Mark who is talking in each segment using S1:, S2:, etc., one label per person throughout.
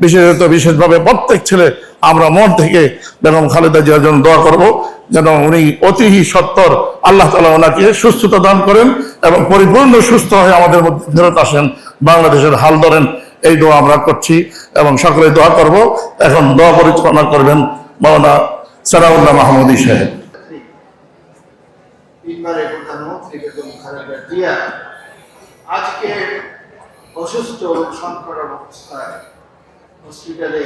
S1: বিশেষত বিশেষভাবে প্রত্যেক ছেলে আমরা মন থেকে বেগম খালেদা জিয়ার জন্য দোয়া করব, যেন উনি অতি সত্তর আল্লাহ তালা ওনাকে সুস্থতা দান করেন এবং পরিপূর্ণ সুস্থ হয়ে আমাদের মধ্যে ফেরত আসেন, বাংলাদেশের হাল ধরেন, এই দোয়া আমরা করছি এবং সকলে দোয়া করব। এখন দোয়া পরিচালনা করবেন মাওলানা সারাউল্লাহ মাহমুদি সাহেব।
S2: আজকে অসুস্থ সংকট অবস্থায় হসপিটালে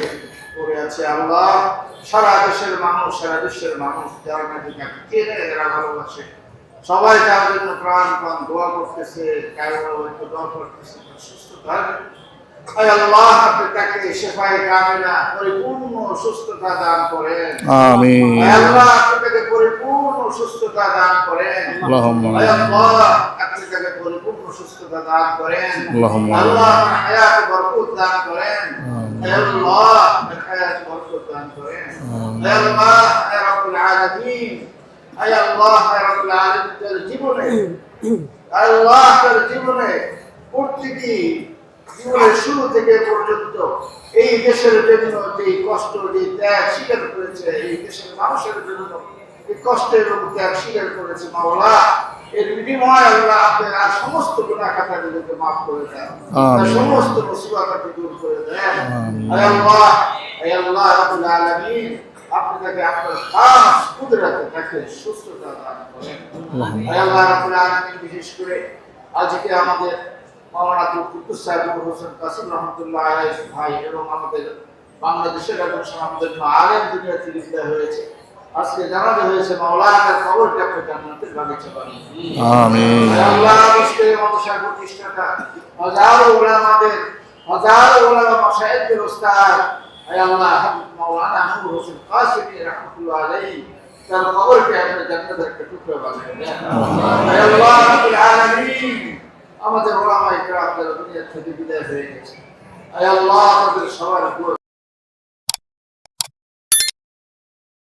S2: পড়ে আছে আল্লাহ। সারা দেশের মানুষ সারা বিশ্বের মানুষ যারা নাকি তাকে চেনে যারা ভালোবাসে। সবাই তার জন্য প্রাণ প্রাণ দোয়া করতেছে কারও দোয়া করতেছে সুস্থ থাকবে আল্লাহ আপনি তাকে শেফায় কামেনা পরিপূর্ণ সুস্থতা দান করেন।
S1: আমিন।
S2: আল্লাহ আপনি তাকে পরিপূর্ণ সুস্থতা দান করেন। আল্লাহ আপনি তাকে পরিপূর্ণ সুস্থতা দান করেন। আল্লাহ হায়াত বরকত দান করেন। আয় আল্লাহ হায়াত প্রতিটি জীবনের শুরু থেকে পর্যন্ত এই দেশের জন্য যে কষ্ট যে ত্যাগ স্বীকার করেছে এই দেশের মানুষের জন্য এই কষ্টের ত্যাগ স্বীকার করেছে মাওলা। এর বিনিময় আল্লাহ আপনার সমস্ত গুণা খাতাগুলোকে মাফ করে দেন। সমস্ত দূর করে দেন। আল্লাহ আল্লাহ রাব্বুল আলামিন আপনি তাকে আপনার খাস কুদরতে তাকে সুস্থতা দান করেন। আল্লাহ আলামিন বিশেষ করে আজকে আমাদের মাওলানা কুতুব সাহেব হোসেন কাসিম রহমতুল্লাহ ভাই এবং আমাদের বাংলাদেশের একজন আমাদের আলেম দুনিয়া বিদায় হয়েছে। আজকে জানাতে হয়েছে মাওলানার কবরটা আপনি জান্নাতের বাগিচা বানিয়ে।
S1: আমিন
S2: আল্লাহ মুসলিম মাদ্রাসা প্রতিষ্ঠাতা হাজারো ওলামাদের হাজারো ওলামা মাশায়েখদের উস্তাদ আয় আল্লাহ মাওলানা নূর হোসেন কাসিমি রাহমাতুল্লাহ আলাইহি তার কবরকে আপনি জান্নাতের একটা টুকরো বানিয়ে দেন আয় আল্লাহ রাব্বুল আলামিন আমাদের ওলামা ইকরাম দুনিয়া থেকে বিদায় হয়ে গেছে আয় আল্লাহ তাদের সবার উপর